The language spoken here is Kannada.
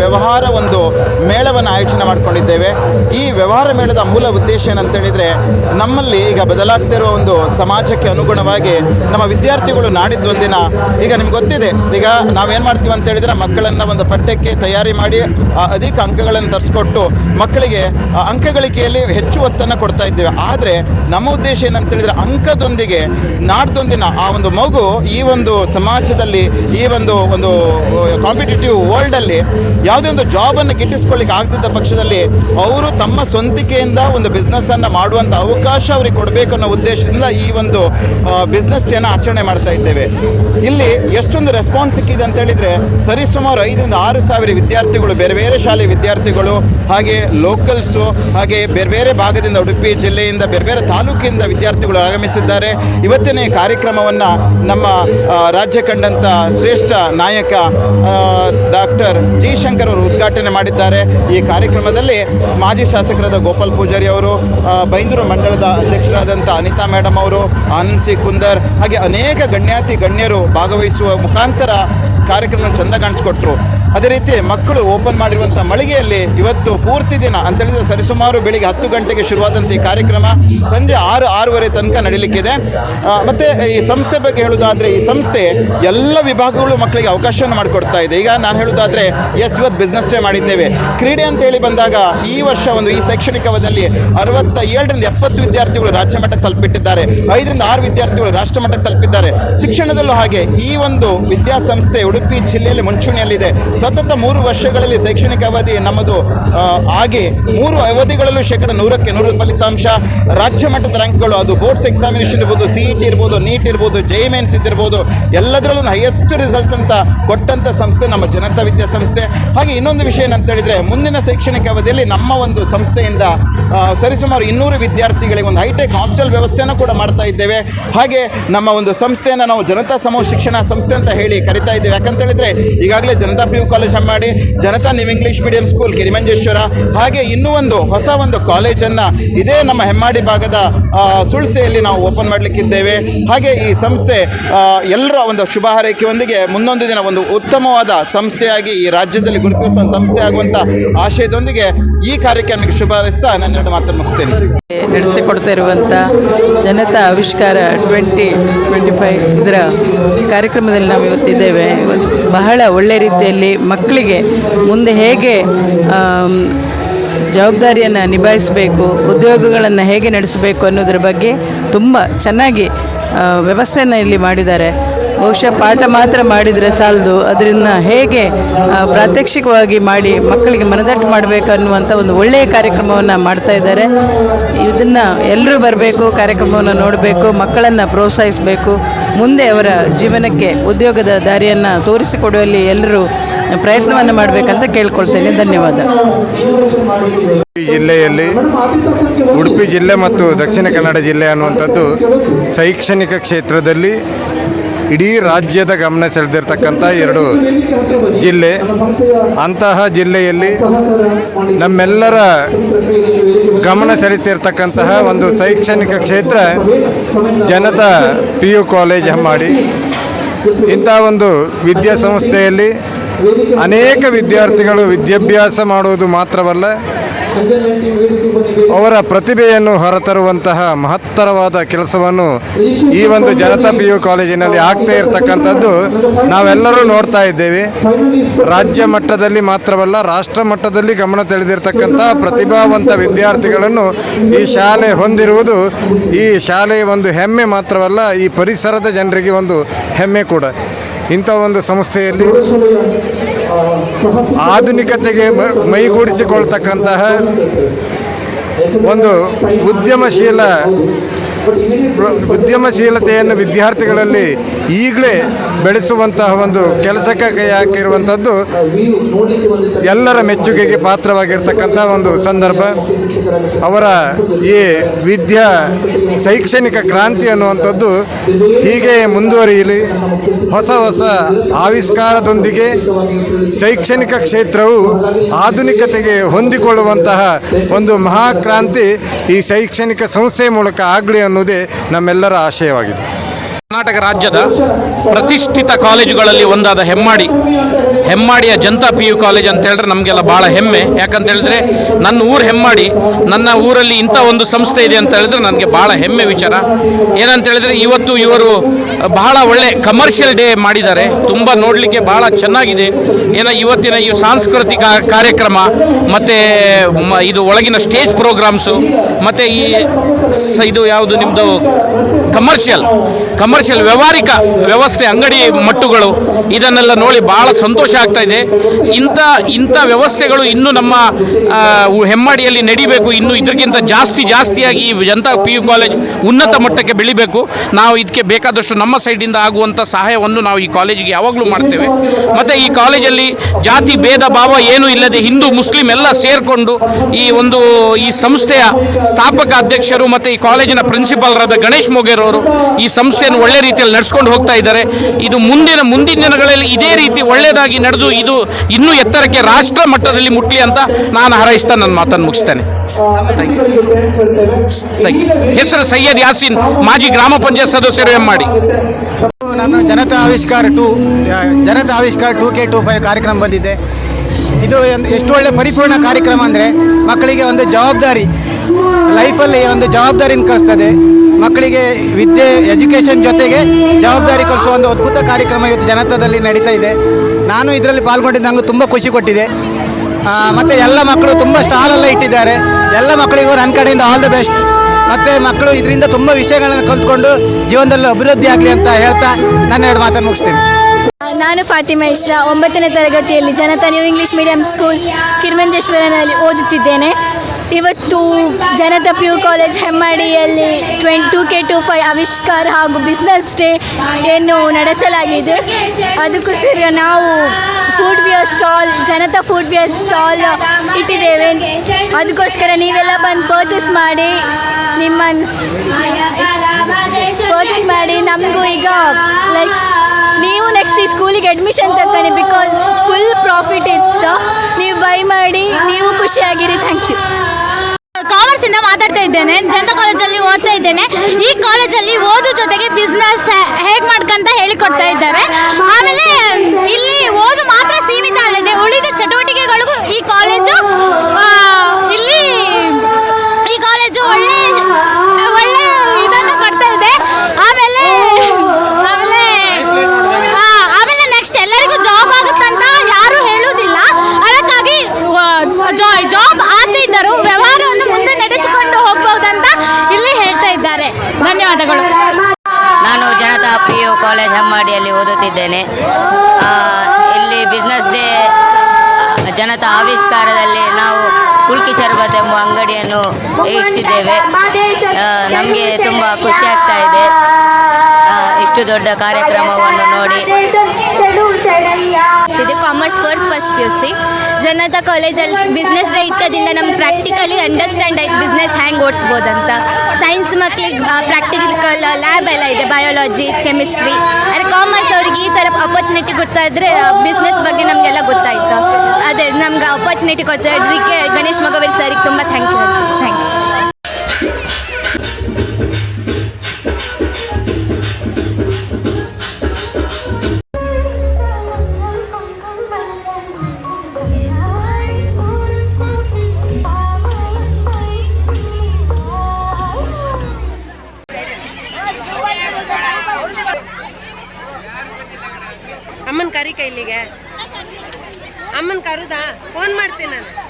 ವ್ಯವಹಾರ ಒಂದು ಮೇಳವನ್ನು ಆಯೋಜನೆ ಮಾಡಿಕೊಂಡಿದ್ದೇವೆ. ಈ ವ್ಯವಹಾರ ಮೇಳದ ಮೂಲ ಉದ್ದೇಶ ಏನಂತ ಹೇಳಿದರೆ ನಮ್ಮಲ್ಲಿ ಈಗ ಬದಲಾಗ್ತಿರುವ ಒಂದು ಸಮಾಜಕ್ಕೆ ಅನುಗುಣವಾಗಿ ನಮ್ಮ ವಿದ್ಯಾರ್ಥಿಗಳು ನಾಡಿದ್ದೊಂದಿನ ಈಗ ನಿಮ್ಗೆ ಗೊತ್ತಿದೆ, ಈಗ ನಾವೇನು ಮಾಡ್ತೀವಿ ಅಂತ ಹೇಳಿದರೆ ಮಕ್ಕಳನ್ನು ಒಂದು ಪಠ್ಯಕ್ಕೆ ತಯಾರಿ ಮಾಡಿ ಅಧಿಕ ಅಂಕಗಳನ್ನು ತರಿಸ್ಕೊಟ್ಟು ಮಕ್ಕಳಿಗೆ ಅಂಕ ಗಳಿಕೆಯಲ್ಲಿ ಹೆಚ್ಚು ಒತ್ತನ್ನು ಕೊಡ್ತಾ ಇದ್ದೇವೆ. ಆದರೆ ನಮ್ಮ ಉದ್ದೇಶ ಏನಂತ ಹೇಳಿದರೆ ಅಂಕದೊಂದಿಗೆ ನಾಡ್ದೊಂದಿನ ಆ ಒಂದು ಮಗು ಈ ಒಂದು ಸಮಾಜದಲ್ಲಿ ಈ ಒಂದು ಒಂದು ಕಾಂಪಿಟೇಟಿವ್ ವರ್ಲ್ಡಲ್ಲಿ ಯಾವುದೇ ಒಂದು ಜಾಬನ್ನು ಗಿಟ್ಟಿಸ್ಕೊಳ್ಳಿಕ್ಕೆ ಆಗದಿದ್ದ ಪಕ್ಷದಲ್ಲಿ ಅವರು ತಮ್ಮ ಸ್ವಂತಿಕೆಯಿಂದ ಒಂದು ಬಿಸ್ನೆಸ್ಸನ್ನು ಮಾಡುವಂಥ ಅವಕಾಶ ಅವರಿಗೆ ಕೊಡಬೇಕು ಅನ್ನೋ ಉದ್ದೇಶದಿಂದ ಈ ಒಂದು ಬಿಸ್ನೆಸ್ ಡೇನ ಆಚರಣೆ ಮಾಡ್ತಾ ಇದ್ದೇವೆ. ಇಲ್ಲಿ ಎಷ್ಟೊಂದು ರೆಸ್ಪಾನ್ಸ್ ಸಿಕ್ಕಿದೆ ಅಂತ ಹೇಳಿದರೆ ಸರಿಸುಮಾರು ಐದರಿಂದ ಆರು ಸಾವಿರ ವಿದ್ಯಾರ್ಥಿಗಳು, ಬೇರೆ ಬೇರೆ ಶಾಲೆ ವಿದ್ಯಾರ್ಥಿಗಳು, ಹಾಗೆ ಲೋಕಲ್ಸು ಹಾಗೆ ಬೇರೆ ಬೇರೆ ಭಾಗದಿಂದ ಉಡುಪಿ ಜಿಲ್ಲೆಯಿಂದ ಬೇರೆ ಬೇರೆ ತಾಲೂಕಿನಿಂದ ವಿದ್ಯಾರ್ಥಿಗಳು ಆಗಮಿಸಿದ್ದಾರೆ. ಇವತ್ತಿನ ಈ ಕಾರ್ಯಕ್ರಮವನ್ನು ನಮ್ಮ ರಾಜ್ಯ ಕಂಡಂಥ ಶ್ರೇಷ್ಠ ನಾಯಕ ಡಾಕ್ಟರ್ ಜಿ ಶಂಕರ್ ಅವರು ಉದ್ಘಾಟನೆ ಮಾಡಿದ್ದಾರೆ. ಈ ಕಾರ್ಯಕ್ರಮದಲ್ಲಿ ಮಾಜಿ ಶಾಸಕರಾದ ಗೋಪಾಲ್ ಪೂಜಾರಿ ಅವರು ಬೈಂದೂರು ಮಂಡಳದ ಅಧ್ಯಕ್ಷರಾದಂಥ ಅನಿತಾ ಮೇಡಮ್ ಅವರು, ಆನಂದ್ ಸಿ ಕುಂದರ್, ಹಾಗೆ ಅನೇಕ ಗಣ್ಯಾತಿ ಗಣ್ಯರು ಭಾಗವಹಿಸುವ ಮುಖಾಂತರ ಕಾರ್ಯಕ್ರಮ ಚಂದ ಕಾಣಿಸ್ಕೊಟ್ರು. ಅದೇ ರೀತಿ ಮಕ್ಕಳು ಓಪನ್ ಮಾಡಿರುವಂಥ ಮಳಿಗೆಯಲ್ಲಿ ಇವತ್ತು ಪೂರ್ತಿ ದಿನ ಅಂತ ಹೇಳಿದ್ರೆ ಸರಿಸುಮಾರು ಬೆಳಿಗ್ಗೆ ಹತ್ತು ಗಂಟೆಗೆ ಶುರುವಾದಂಥ ಈ ಕಾರ್ಯಕ್ರಮ ಸಂಜೆ ಆರು, ಆರೂವರೆ ತನಕ ನಡೀಲಿಕ್ಕಿದೆ. ಮತ್ತು ಈ ಸಂಸ್ಥೆ ಬಗ್ಗೆ ಹೇಳೋದಾದರೆ ಈ ಸಂಸ್ಥೆ ಎಲ್ಲ ವಿಭಾಗಗಳು ಮಕ್ಕಳಿಗೆ ಅವಕಾಶವನ್ನು ಮಾಡಿಕೊಡ್ತಾ ಇದೆ. ಈಗ ನಾನು ಹೇಳೋದಾದರೆ ಎಸ್ ಇವತ್ತು ಬಿಸ್ನೆಸ್ ಡೇ ಮಾಡಿದ್ದೇವೆ. ಕ್ರೀಡೆ ಅಂತ ಹೇಳಿ ಬಂದಾಗ ಈ ವರ್ಷ ಒಂದು ಈ ಶೈಕ್ಷಣಿಕ ಅವಧಿಯಲ್ಲಿ ಅರವತ್ತ ಏಳರಿಂದ ಎಪ್ಪತ್ತು ವಿದ್ಯಾರ್ಥಿಗಳು ರಾಜ್ಯ ಮಟ್ಟಕ್ಕೆ ತಲುಪಿಟ್ಟಿದ್ದಾರೆ. ಐದರಿಂದ ಆರು ವಿದ್ಯಾರ್ಥಿಗಳು ರಾಷ್ಟ್ರ ಮಟ್ಟಕ್ಕೆ ತಲುಪಿದ್ದಾರೆ. ಶಿಕ್ಷಣದಲ್ಲೂ ಹಾಗೆ ಈ ಒಂದು ವಿದ್ಯಾಸಂಸ್ಥೆ ಉಡುಪಿ ಜಿಲ್ಲೆಯಲ್ಲಿ ಮುಂಚೂಣಿಯಲ್ಲಿದೆ. ಸತತ ಮೂರು ವರ್ಷಗಳಲ್ಲಿ ಶೈಕ್ಷಣಿಕ ಅವಧಿ ನಮ್ಮದು ಆಗಿ ಮೂರು ಅವಧಿಗಳಲ್ಲೂ ಶೇಕಡ ನೂರಕ್ಕೆ ನೂರು ಫಲಿತಾಂಶ. ರಾಜ್ಯ ಮಟ್ಟದ ರ್ಯಾಂಕ್ಗಳು ಅದು ಬೋರ್ಡ್ಸ್ ಎಕ್ಸಾಮಿನೇಷನ್ ಇರ್ಬೋದು ಸಿ ಇ ಟಿ ಇರ್ಬೋದು, ನೀಟ್ ಇರ್ಬೋದು ಜೆ ಮೆನ್ಸ್ ಇದ್ದಿರ್ಬೋದು, ಎಲ್ಲದರಲ್ಲೂ ಹೈಯೆಸ್ಟ್ ರಿಸಲ್ಟ್ಸ್ ಅಂತ ಕೊಟ್ಟಂಥ ಸಂಸ್ಥೆ ನಮ್ಮ ಜನತಾ ವಿದ್ಯಾಸಂಸ್ಥೆ ಹಾಗೆ ಇನ್ನೊಂದು ವಿಷಯ ಏನಂತ ಹೇಳಿದರೆ, ಮುಂದಿನ ಶೈಕ್ಷಣಿಕ ಅವಧಿಯಲ್ಲಿ ನಮ್ಮ ಒಂದು ಸಂಸ್ಥೆಯಿಂದ ಸರಿಸುಮಾರು ಇನ್ನೂರು ವಿದ್ಯಾರ್ಥಿಗಳಿಗೆ ಒಂದು ಹೈಟೆಕ್ ಹಾಸ್ಟೆಲ್ ವ್ಯವಸ್ಥೆಯನ್ನು ಕೂಡ ಮಾಡ್ತಾ ಇದ್ದೇವೆ. ಹಾಗೆ ನಮ್ಮ ಒಂದು ಸಂಸ್ಥೆಯನ್ನು ನಾವು ಜನತಾ ಸಮೂಹ ಶಿಕ್ಷಣ ಸಂಸ್ಥೆ ಅಂತ ಹೇಳಿ ಕರಿತಾ ಇದ್ದೇವೆ. ಯಾಕಂತ ಹೇಳಿದರೆ, ಈಗಾಗಲೇ ಜನತಾ ಪಿ ಕಾಲೇಜ್ ಮಾಡಿ Janata new English medium school Kirimanjeshwara ಹಾಗೆ ಇನ್ನೂ ಒಂದು ಹೊಸ ಒಂದು ಕಾಲೇಜನ್ನು ಇದೇ ನಮ್ಮ ಹೆಮ್ಮಾಡಿ ಭಾಗದ ಸುಳ್ಸೆಯಲ್ಲಿ ನಾವು ಓಪನ್ ಮಾಡಲಿಕ್ಕಿದ್ದೇವೆ. ಹಾಗೆ ಈ ಸಂಸ್ಥೆ ಎಲ್ಲರ ಒಂದು ಶುಭ ಹಾರೈಕೆಯೊಂದಿಗೆ ಮುಂದೊಂದು ದಿನ ಒಂದು ಉತ್ತಮವಾದ ಸಂಸ್ಥೆಯಾಗಿ ಈ ರಾಜ್ಯದಲ್ಲಿ ಗುರುತಿಸುವ ಸಂಸ್ಥೆ ಆಗುವಂಥ ಆಶಯದೊಂದಿಗೆ ಈ ಕಾರ್ಯಕ್ರಮಕ್ಕೆ ಶುಭ ಹಾರೈಸ್ತಾ ನನ್ನ ಮಾತನ್ನು ಮುಗಿಸ್ತೇನೆ. ನಡೆಸಿಕೊಡ್ತಾ ಇರುವಂಥ ಜನತಾ ಆವಿಷ್ಕಾರ ಟ್ವೆಂಟಿ ಟ್ವೆಂಟಿ ಫೈವ್ ಇದರ ಕಾರ್ಯಕ್ರಮದಲ್ಲಿ ನಾವು ಇವತ್ತಿದ್ದೇವೆ. ಬಹಳ ಒಳ್ಳೆಯ ರೀತಿಯಲ್ಲಿ ಮಕ್ಕಳಿಗೆ ಮುಂದೆ ಹೇಗೆ ಜವಾಬ್ದಾರಿಯನ್ನು ನಿಭಾಯಿಸಬೇಕು, ಉದ್ಯೋಗಗಳನ್ನು ಹೇಗೆ ನಡೆಸಬೇಕು ಅನ್ನೋದ್ರ ಬಗ್ಗೆ ತುಂಬ ಚೆನ್ನಾಗಿ ವ್ಯವಸ್ಥೆಯನ್ನು ಇಲ್ಲಿ ಮಾಡಿದ್ದಾರೆ. ಬಹುಶಃ ಪಾಠ ಮಾತ್ರ ಮಾಡಿದರೆ ಸಾಲದು. ಅದರಿಂದ ಹೇಗೆ ಪ್ರಾತ್ಯಕ್ಷಿಕವಾಗಿ ಮಾಡಿ ಮಕ್ಕಳಿಗೆ ಮನದಟ್ಟು ಮಾಡಬೇಕು ಅನ್ನುವಂಥ ಒಂದು ಒಳ್ಳೆಯ ಕಾರ್ಯಕ್ರಮವನ್ನು ಮಾಡ್ತಾ ಇದ್ದಾರೆ. ಇದನ್ನು ಎಲ್ಲರೂ ಬರಬೇಕು, ಕಾರ್ಯಕ್ರಮವನ್ನು ನೋಡಬೇಕು, ಮಕ್ಕಳನ್ನು ಪ್ರೋತ್ಸಾಹಿಸಬೇಕು. ಮುಂದೆ ಅವರ ಜೀವನಕ್ಕೆ ಉದ್ಯೋಗದ ದಾರಿಯನ್ನು ತೋರಿಸಿಕೊಡುವಲ್ಲಿ ಎಲ್ಲರೂ ಪ್ರಯತ್ನವನ್ನು ಮಾಡಬೇಕಂತ ಕೇಳ್ಕೊಳ್ತೇನೆ. ಧನ್ಯವಾದ. ಜಿಲ್ಲೆಯಲ್ಲಿ, ಉಡುಪಿ ಜಿಲ್ಲೆ ಮತ್ತು ದಕ್ಷಿಣ ಕನ್ನಡ ಜಿಲ್ಲೆ ಅನ್ನುವಂಥದ್ದು ಶೈಕ್ಷಣಿಕ ಕ್ಷೇತ್ರದಲ್ಲಿ ಇಡೀ ರಾಜ್ಯದ ಗಮನ ಸೆಳೆದಿರ್ತಕ್ಕಂಥ ಎರಡು ಜಿಲ್ಲೆ, ಅಂತಹ ಜಿಲ್ಲೆಯಲ್ಲಿ ನಮ್ಮೆಲ್ಲರ ಗಮನ ಸೆಳೆತಿರ್ತಕ್ಕಂತಹ ಒಂದು ಶೈಕ್ಷಣಿಕ ಕ್ಷೇತ್ರ Janata P U college Hemmadi. ಇಂಥ ಒಂದು ವಿದ್ಯಾಸಂಸ್ಥೆಯಲ್ಲಿ ಅನೇಕ ವಿದ್ಯಾರ್ಥಿಗಳು ವಿದ್ಯಾಭ್ಯಾಸ ಮಾಡುವುದು ಮಾತ್ರವಲ್ಲ ಅವರ ಪ್ರತಿಭೆಯನ್ನು ಹೊರತರುವಂತಹ ಮಹತ್ತರವಾದ ಕೆಲಸವನ್ನು ಈ ಒಂದು ಜನತಾ ಪಿ ಯು ಕಾಲೇಜಿನಲ್ಲಿ ಆಗ್ತಾ ಇರತಕ್ಕಂಥದ್ದು ನಾವೆಲ್ಲರೂ ನೋಡ್ತಾ ಇದ್ದೇವೆ. ರಾಜ್ಯ ಮಟ್ಟದಲ್ಲಿ ಮಾತ್ರವಲ್ಲ, ರಾಷ್ಟ್ರ ಮಟ್ಟದಲ್ಲಿ ಗಮನ ತೆಳೆದಿರ್ತಕ್ಕಂಥ ಪ್ರತಿಭಾವಂತ ವಿದ್ಯಾರ್ಥಿಗಳನ್ನು ಈ ಶಾಲೆ ಹೊಂದಿರುವುದು ಈ ಶಾಲೆಯ ಒಂದು ಹೆಮ್ಮೆ ಮಾತ್ರವಲ್ಲ, ಈ ಪರಿಸರದ ಜನರಿಗೆ ಒಂದು ಹೆಮ್ಮೆ ಕೂಡ. ಇಂಥ ಒಂದು ಸಂಸ್ಥೆಯಲ್ಲಿ ಆಧುನಿಕತೆಗೆ ಮೈಗೂಡಿಸಿಕೊಳ್ತಕ್ಕಂತಹ ಒಂದು ಉದ್ಯಮಶೀಲ ಉದ್ಯಮಶೀಲತೆಯನ್ನು ವಿದ್ಯಾರ್ಥಿಗಳಲ್ಲಿ ಈಗಲೇ ಬೆಳೆಸುವಂತಹ ಒಂದು ಕೆಲಸಕ್ಕೆ ಕೈ ಹಾಕಿರುವಂಥದ್ದು ಎಲ್ಲರ ಮೆಚ್ಚುಗೆಗೆ ಪಾತ್ರವಾಗಿರ್ತಕ್ಕಂಥ ಒಂದು ಸಂದರ್ಭ. ಅವರ ಈ ವಿದ್ಯಾ ಶೈಕ್ಷಣಿಕ ಕ್ರಾಂತಿ ಅನ್ನುವಂಥದ್ದು ಹೀಗೆ ಮುಂದುವರಿಯಲಿ. ಹೊಸ ಹೊಸ ಆವಿಷ್ಕಾರದೊಂದಿಗೆ ಶೈಕ್ಷಣಿಕ ಕ್ಷೇತ್ರವು ಆಧುನಿಕತೆಗೆ ಹೊಂದಿಕೊಳ್ಳುವಂತಹ ಒಂದು ಮಹಾಕ್ರಾಂತಿ ಈ ಶೈಕ್ಷಣಿಕ ಸಂಸ್ಥೆಯ ಮೂಲಕ ಆಗಲಿ ಅನ್ನೋದೇ ನಮ್ಮೆಲ್ಲರ ಆಶಯವಾಗಿದೆ. ಕರ್ನಾಟಕ ರಾಜ್ಯದ ಪ್ರತಿಷ್ಠಿತ ಕಾಲೇಜುಗಳಲ್ಲಿ ಒಂದಾದ ಹೆಮ್ಮಾಡಿ, ಹೆಮ್ಮಾಡಿಯ ಜನತಾ ಪಿ ಯು ಕಾಲೇಜ್ ಅಂತ ಹೇಳಿದ್ರೆ ನಮಗೆಲ್ಲ ಭಾಳ ಹೆಮ್ಮೆ. ಯಾಕಂತ ಹೇಳಿದ್ರೆ ನನ್ನ ಊರು ಹೆಮ್ಮಾಡಿ, ನನ್ನ ಊರಲ್ಲಿ ಇಂಥ ಒಂದು ಸಂಸ್ಥೆ ಇದೆ ಅಂತ ಹೇಳಿದ್ರೆ ನನಗೆ ಭಾಳ ಹೆಮ್ಮೆ ವಿಚಾರ. ಏನಂತ ಹೇಳಿದ್ರೆ ಇವತ್ತು ಇವರು ಬಹಳ ಒಳ್ಳೆ ಕಮರ್ಷಿಯಲ್ ಡೇ ಮಾಡಿದ್ದಾರೆ. ತುಂಬ ನೋಡಲಿಕ್ಕೆ ಭಾಳ ಚೆನ್ನಾಗಿದೆ. ಏನ ಇವತ್ತಿನ ಈ ಸಾಂಸ್ಕೃತಿಕ ಕಾರ್ಯಕ್ರಮ, ಮತ್ತು ಇದು ಒಳಗಿನ ಸ್ಟೇಜ್ ಪ್ರೋಗ್ರಾಮ್ಸು ಮತ್ತು ಈ ಇದು ಯಾವುದು ನಿಮ್ಮದು ಕಮರ್ಷಿಯಲ್ ಕಮರ್ಷಿಯಲ್ ವ್ಯವಹಾರಿಕ ವ್ಯವಸ್ಥೆ, ಅಂಗಡಿ ಮಟ್ಟುಗಳು, ಇದನ್ನೆಲ್ಲ ನೋಡಿ ಭಾಳ ಸಂತೋಷ ಆಗ್ತಾ ಇದೆ. ಇಂಥ ಇಂಥ ವ್ಯವಸ್ಥೆಗಳು ಇನ್ನೂ ನಮ್ಮ ಹೆಮ್ಮಾಡಿಯಲ್ಲಿ ನಡಿಬೇಕು. ಇನ್ನು ಇದಕ್ಕಿಂತ ಜಾಸ್ತಿ, ಜಾಸ್ತಿಯಾಗಿ ಈ ಜನತಾ ಪಿ ಯು ಕಾಲೇಜ್ ಉನ್ನತ ಮಟ್ಟಕ್ಕೆ ಬೆಳಿಬೇಕು. ನಾವು ಇದಕ್ಕೆ ಬೇಕಾದಷ್ಟು ನಮ್ಮ ಸೈಡಿಂದ ಆಗುವಂಥ ಸಹಾಯವನ್ನು ನಾವು ಈ ಕಾಲೇಜಿಗೆ ಯಾವಾಗಲೂ ಮಾಡ್ತೇವೆ. ಮತ್ತು ಈ ಕಾಲೇಜಲ್ಲಿ ಜಾತಿ ಭೇದ ಭಾವ ಏನೂ ಇಲ್ಲದೆ ಹಿಂದೂ, ಮುಸ್ಲಿಂ ಎಲ್ಲ ಸೇರಿಕೊಂಡು ಈ ಒಂದು, ಈ ಸಂಸ್ಥೆಯ ಸ್ಥಾಪಕ ಅಧ್ಯಕ್ಷರು ಮತ್ತು ಈ ಕಾಲೇಜಿನ ಪ್ರಿನ್ಸಿಪಾಲ್ರಾದ ಗಣೇಶ್ ಮೊಗೇರವರು ಈ ಸಂಸ್ಥೆಯನ್ನು ಒಳ್ಳೆ ರೀತಿಯಲ್ಲಿ ನಡೆಸ್ಕೊಂಡು ಹೋಗ್ತಾ ಇದ್ದಾರೆ. ಇದು ಮುಂದಿನ ಮುಂದಿನ ದಿನಗಳಲ್ಲಿ ಇದೇ ರೀತಿ ಒಳ್ಳೆಯದಾಗಿ ನಡೆದು ಇದು ಇನ್ನೂ ಎತ್ತರಕ್ಕೆ ರಾಷ್ಟ್ರ ಮಟ್ಟದಲ್ಲಿ ಮುಟ್ಲಿ ಅಂತ ನಾನು ಹಾರೈಸ್ತಾ ನನ್ನ ಮಾತನ್ನು ಮುಗಿಸ್ತೇನೆ. ಹೆಸರು ಸೈಯದ್ ಯಾಸೀನ್, ಮಾಜಿ ಗ್ರಾಮ ಪಂಚಾಯತ್ ಸದಸ್ಯರು ಎಂ ಮಾಡಿ. ನಾನು ಜನತಾ ಆವಿಷ್ಕಾರ ಟು ಜನತಾ ಆವಿಷ್ಕಾರ ಟೂ ಕೆ ಟೂ ಫೈವ್ ಕಾರ್ಯಕ್ರಮ ಬಂದಿದೆ. ಇದು ಎಷ್ಟು ಒಳ್ಳೆ ಪರಿಪೂರ್ಣ ಕಾರ್ಯಕ್ರಮ ಅಂದರೆ ಮಕ್ಕಳಿಗೆ ಒಂದು ಜವಾಬ್ದಾರಿ ಲೈಫಲ್ಲಿ ಒಂದು ಜವಾಬ್ದಾರಿನ ಕಲಿಸ್ತದೆ ಮಕ್ಕಳಿಗೆ ವಿದ್ಯೆ ಎಜುಕೇಷನ್ ಜೊತೆಗೆ ಜವಾಬ್ದಾರಿ ಕಲಿಸುವ ಒಂದು ಅದ್ಭುತ ಕಾರ್ಯಕ್ರಮ ಇವತ್ತು ಜನತಾದಲ್ಲಿ ನಡೀತಾ ಇದೆ. ನಾನು ಇದರಲ್ಲಿ ಪಾಲ್ಗೊಂಡಿದ್ದು ನನಗೆ ತುಂಬ ಖುಷಿ ಕೊಟ್ಟಿದೆ. ಮತ್ತು ಎಲ್ಲ ಮಕ್ಕಳು ತುಂಬ ಸ್ಟಾಲೆಲ್ಲ ಇಟ್ಟಿದ್ದಾರೆ. ಎಲ್ಲ ಮಕ್ಕಳಿಗೂ ನನ್ನ ಕಡೆಯಿಂದ ಆಲ್ ದ ಬೆಸ್ಟ್ ಮತ್ತು ಮಕ್ಕಳು ಇದರಿಂದ ತುಂಬ ವಿಷಯಗಳನ್ನು ಕಲ್ತ್ಕೊಂಡು ಜೀವನದಲ್ಲಿ ಅಭಿವೃದ್ಧಿ ಆಗಲಿ ಅಂತ ಹೇಳ್ತಾ ನನ್ನ ಎರಡು ಮಾತನ್ನು ಮುಗಿಸ್ತೀನಿ. ನಾನು ಫಾತಿಮಾ ಇಶ್ರಾ, ಒಂಬತ್ತನೇ ತರಗತಿಯಲ್ಲಿ Janata new English medium school ಕಿರ್ಮಂಜೇಶ್ವರನಲ್ಲಿ ಓದುತ್ತಿದ್ದೇನೆ. ಇವತ್ತು ಜನತಾ ಪಿ ಯು ಕಾಲೇಜ್ ಹೆಮ್ಮಾಡಿಯಲ್ಲಿ twenty K two five ಆವಿಷ್ಕಾರ ಹಾಗೂ ಬಿಸ್ನೆಸ್ ಡೇ ಏನು ನಡೆಸಲಾಗಿದೆ. ಅದಕ್ಕೋಸ್ಕರ ನಾವು food wear stall Janata food wear stall ಇಟ್ಟಿದ್ದೇವೆ. ಅದಕ್ಕೋಸ್ಕರ ನೀವೆಲ್ಲ ಬಂದು ಪರ್ಚೇಸ್ ಮಾಡಿ ನಿಮ್ಮ ಪರ್ಚೇಸ್ ಮಾಡಿ ನಮಗೂ ಈಗ ಲೈಕ್ ನೀವು ನೆಕ್ಸ್ಟ್ ಈ ಸ್ಕೂಲಿಗೆ ಅಡ್ಮಿಷನ್ ತಗೊಳ್ಳಿ ಬಿಕಾಸ್ ಫುಲ್ ಪ್ರಾಫಿಟ್ ಇತ್ತು. ನೀವು ಮಾಡಿ ನೀವು ಖುಷಿಯಾಗಿರಿ ಥ್ಯಾಂಕ್ ಯು ಕಾಮರ್ಸ್ ಮಾತಾಡ್ತಾ ಇದ್ದೇನೆ, ಜನತಾ ಕಾಲೇಜಲ್ಲಿ ಓದ್ತಾ ಇದ್ದೇನೆ. ಈ ಕಾಲೇಜಲ್ಲಿ ಓದು ಜೊತೆಗೆ ಬಿಸ್ನೆಸ್ ಹೇಗೆ ಮಾಡ್ಕಂತ ಹೇಳಿಕೊಡ್ತಾ ಇದ್ದಾರೆ. ಆಮೇಲೆ, ಇಲ್ಲಿ ಓದು ಮಾತ್ರ ಸೀಮಿತ ಅಲ್ಲದೆ ಉಳಿದ ಚಟುವಟಿಕೆಗಳಿಗೂ ಈ college Janata P U college ಹೆಮ್ಮಾಡಿಯಲ್ಲಿ ಓದುತ್ತಿದ್ದೇನೆ. ಇಲ್ಲಿ ಬಿಸ್ನೆಸ್ ಡೇ ಜನತಾ ಆವಿಷ್ಕಾರದಲ್ಲಿ ನಾವು ಕುಲ್ಕಿ ಶರ್ಬತ್ ಎಂಬ ಅಂಗಡಿಯನ್ನು ಇಟ್ಟಿದ್ದೇವೆ. ನಮಗೆ ತುಂಬ ಖುಷಿ ಆಗ್ತಾ ಇದೆ. ಇಷ್ಟು ದೊಡ್ಡ ಕಾರ್ಯಕ್ರಮವನ್ನು ನೋಡಿ ಇದು commerce for first P U C Janata ಕಾಲೇಜಲ್ಲಿ ಬಿಸ್ನೆಸ್ ಡೇ ಇಟ್ಟದಿಂದ ನಮ್ಗೆ ಪ್ರಾಕ್ಟಿಕಲಿ ಅಂಡರ್ಸ್ಟ್ಯಾಂಡ್ ಆಯ್ತು ಬಿಸ್ನೆಸ್ ಹ್ಯಾಂಗ್ ಓಡಿಸ್ಬೋದಂತ. ಸೈನ್ಸ್ ಮಕ್ಕಳಿಗೆ ಪ್ರಾಕ್ಟಿಕಲ್ ಲ್ಯಾಬ್ ಎಲ್ಲ ಇದೆ ಬಯಾಲಜಿ ಕೆಮಿಸ್ಟ್ರಿ ಆದರೆ ಕಾಮರ್ಸ್ ಅವ್ರಿಗೆ ಈ ಥರ ಅಪರ್ಚುನಿಟಿ ಗೊತ್ತಾದರೆ ಬಿಸ್ನೆಸ್ ಬಗ್ಗೆ ನಮಗೆಲ್ಲ ಗೊತ್ತಾಯ್ತು. ಅದೇ, ನಮ್ಗೆ ಅಪರ್ಚುನಿಟಿ ಕೊಟ್ಟಿದ್ದಕ್ಕೆ ಗಣೇಶ್ ಮಗವೀರ್ ಸರಿಗೆ ತುಂಬ ಥ್ಯಾಂಕ್ ಯು ಥ್ಯಾಂಕ್ ಯು ಅಮ್ಮನ ಫೋನ್ ಮಾಡ್ತೀನಿ ನಾನು.